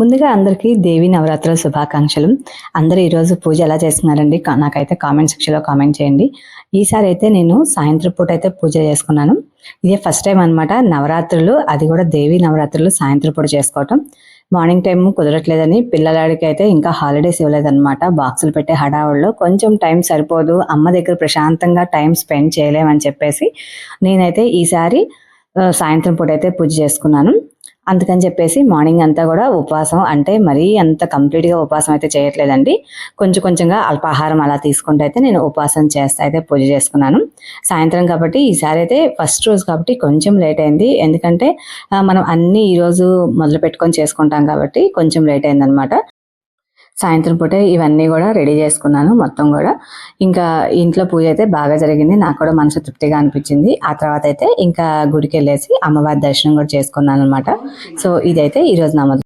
ముందుగా అందరికీ దేవి నవరాత్రుల శుభాకాంక్షలు. అందరూ ఈరోజు పూజ ఎలా చేస్తున్నారండి? నాకైతే కామెంట్ సెక్షన్లో కామెంట్ చేయండి. ఈసారి అయితే నేను సాయంత్రం పూట అయితే పూజ చేసుకున్నాను. ఇదే ఫస్ట్ టైం అనమాట నవరాత్రులు అది కూడా దేవి నవరాత్రులు సాయంత్రం పూట చేసుకోవటం. మార్నింగ్ టైం కుదరట్లేదని పిల్లలాడికి అయితే ఇంకా హాలిడేస్ ఇవ్వలేదన్నమాట. బాక్సులు పెట్టే హడావుల్లో కొంచెం టైం సరిపోదు అమ్మ దగ్గర ప్రశాంతంగా టైం స్పెండ్ చేయలేమని చెప్పేసి నేనైతే ఈసారి సాయంత్రం పూట అయితే పూజ చేసుకున్నాను. అందుకని చెప్పేసి మార్నింగ్ అంతా కూడా ఉపవాసం అంటే మరీ అంత కంప్లీట్గా ఉపవాసం అయితే చేయట్లేదండి. కొంచెం కొంచెంగా అల్పాహారం అలా తీసుకుంటే అయితే నేను ఉపవాసం చేస్తా అయితే పూజ చేసుకున్నాను. సాయంత్రం కాబట్టి ఈసారి అయితే ఫస్ట్ రోజు కాబట్టి కొంచెం లేట్ అయింది. ఎందుకంటే మనం అన్నీ ఈరోజు మొదలు పెట్టుకొని చేసుకుంటాం కాబట్టి కొంచెం లేట్ అయిందనమాట సాయంత్రం పూటే ఇవన్నీ కూడా రెడీ చేసుకున్నాను మొత్తం కూడా. ఇంకా ఇంట్లో పూజ అయితే బాగా జరిగింది. నాకు కూడా మనసు తృప్తిగా అనిపించింది. ఆ తర్వాత అయితే ఇంకా గుడికి వెళ్ళేసి అమ్మవారి దర్శనం కూడా చేసుకున్నాను అనమాట సో ఇదైతే ఈరోజు నా